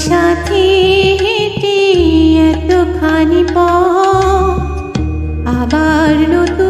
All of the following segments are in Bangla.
সাথে এত খানি পথ আবার নতুন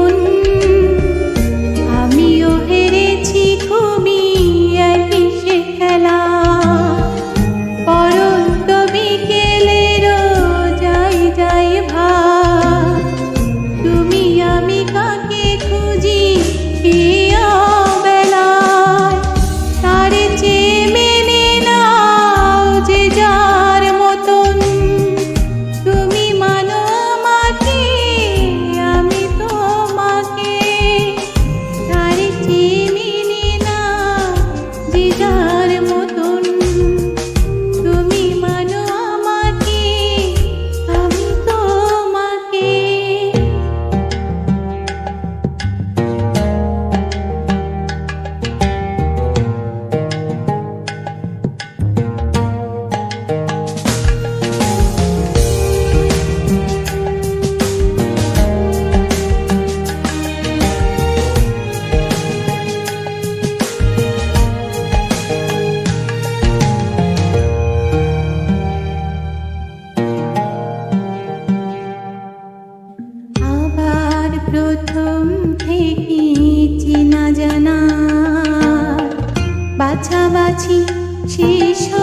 প্রথম থেকে চেনা জানা। বাছাবাছি শেষ